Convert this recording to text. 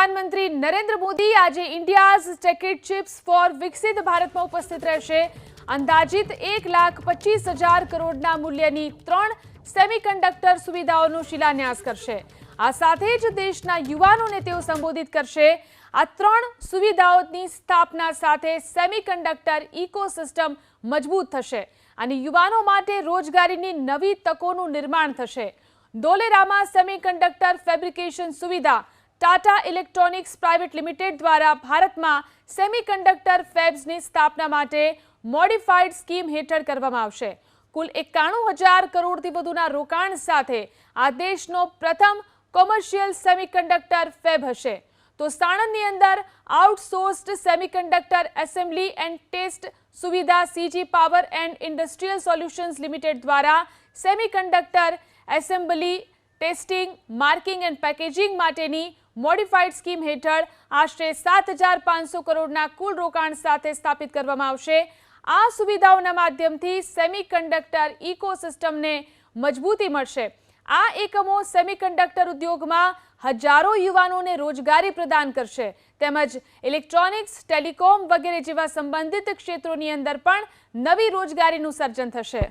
પ્રધાનમંત્રી નરેન્દ્ર મોદી આજે India's ટેકેટ chips four વિકસિત ભારતમાં ઉપસ્થિત રહેશે. અંદાજિત એક લાખ પચીસ હજાર કરોડના મૂલ્યની ત્રણ સેમિકન્ડક્ટર સુવિધાઓનો શિલાન્યાસ કરશે. આ સાથે જ દેશના યુવાનોને તેઓ સંબોધિત કરશે. આ ત્રણ સુવિધાઓની સ્થાપના સાથે સેમિકન્ડક્ટર ઇકોસિસ્ટમ મજબૂત થશે અને યુવાનો માટે રોજગારીની નવી તકોનું નિર્માણ થશે. ડોલેરામાં સેમિકન્ડક્ટર ફેબ્રિકેશન સુવિધા ટાટા ઇલેક્ટ્રોનિક્સ પ્રાઇવેટ લિમિટેડ દ્વારા ભારતમાં સેમિકન્ડક્ટર ફેબ્સની સ્થાપના માટે મોડિફાઈડ સ્કીમ હેઠળ કરવામાં આવશે. કુલ એકાણું હજાર કરોડથી વધુના રોકાણ સાથે આ દેશનો પ્રથમ કોમર્શિયલ સેમિકન્ડક્ટર ફેબ હશે. તો સાણંદની અંદર outsourced semiconductor assembly and test સુવિધા CG power and industrial solutions limited દ્વારા semiconductor assembly testing, marking and packaging માટેની મોડિફાઈડ સ્કીમ હેઠળ આશરે સાત હજાર પાંચસો કરોડના કુલ રોકાણ સાથે સ્થાપિત કરવામાં આવશે. આ સુવિધાઓના માધ્યમથી સેમિકન્ડક્ટર ઇકોસિસ્ટમને મજબૂતી મળશે. આ એકમો સેમિકન્ડક્ટર ઉદ્યોગમાં હજારો યુવાનોને રોજગારી પ્રદાન કરશે. તેમજ ઇલેક્ટ્રોનિક્સ, ટેલિકોમ વગેરે જેવા સંબંધિત ક્ષેત્રોની અંદર પણ નવી રોજગારીનું સર્જન થશે.